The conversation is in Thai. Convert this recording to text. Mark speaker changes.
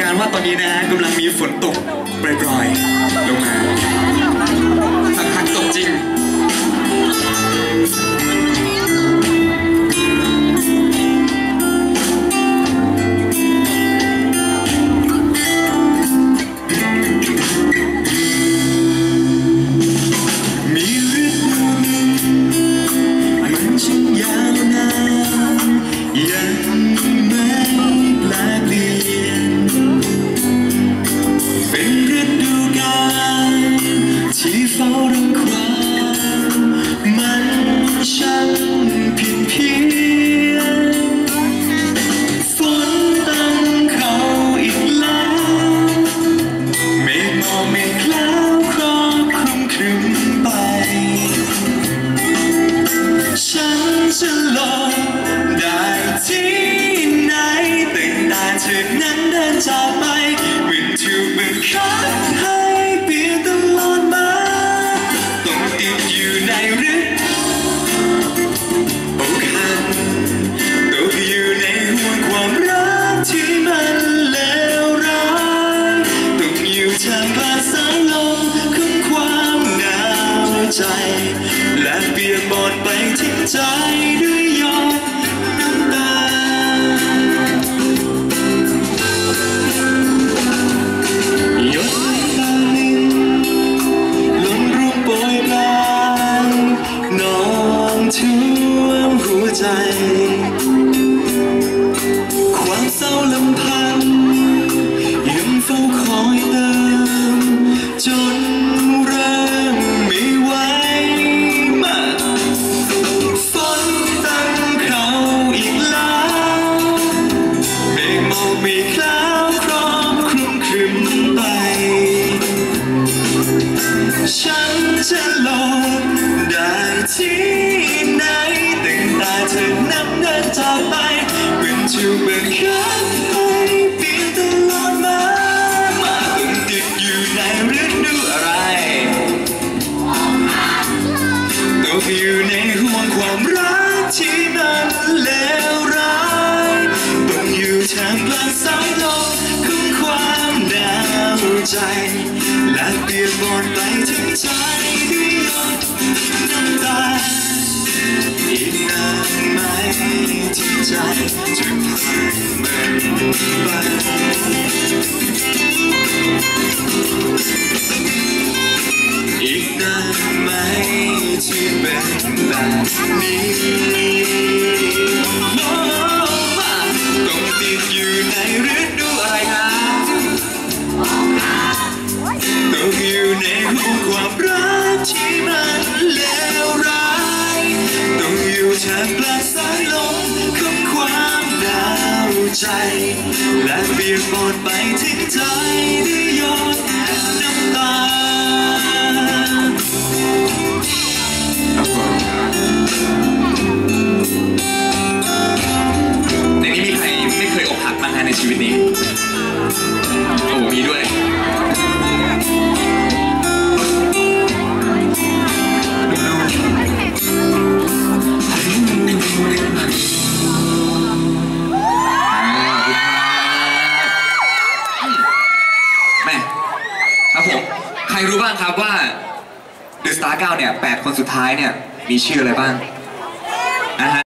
Speaker 1: การว่าตอนนี้นะฮะกำลังมีฝนตกปล่อยๆลงมา ทั้งควานมันช่างผิดเพี้ยนฝนตั้งเขาอีกแล้วเมฆหมอกเมฆแล้วครอบคลุมครึ้มไป ฉันจะหลบได้ที่ไหนแต่ตาเธอนั้นเดินจากไปมันถูกบังคับให้ ใจ และเปียกบอนไปทิ้งใจด้วยยดน้ ฉันจะหลงได้ที่ไหนแต่ตาเธอนับเดินจากไปเป็นถูกบังคับให้ เปลี่ยกบอนไปถึงใจด้วยอมน้ำตาอีกนานไหมที่ใจ อยู่ในหูความรักที่มันเลวร้ายต้องอยู่ท่ามกลางสายลมของความหนาวใจ และเปียดบอนไปทิ้งใจด้วยย
Speaker 2: อด รรู้บ้างครับว่าเดอะสตาร์เก่าเนี่ยแปดคนสุดท้ายเนี่ยมีชื่ออะไรบ้างนะฮะ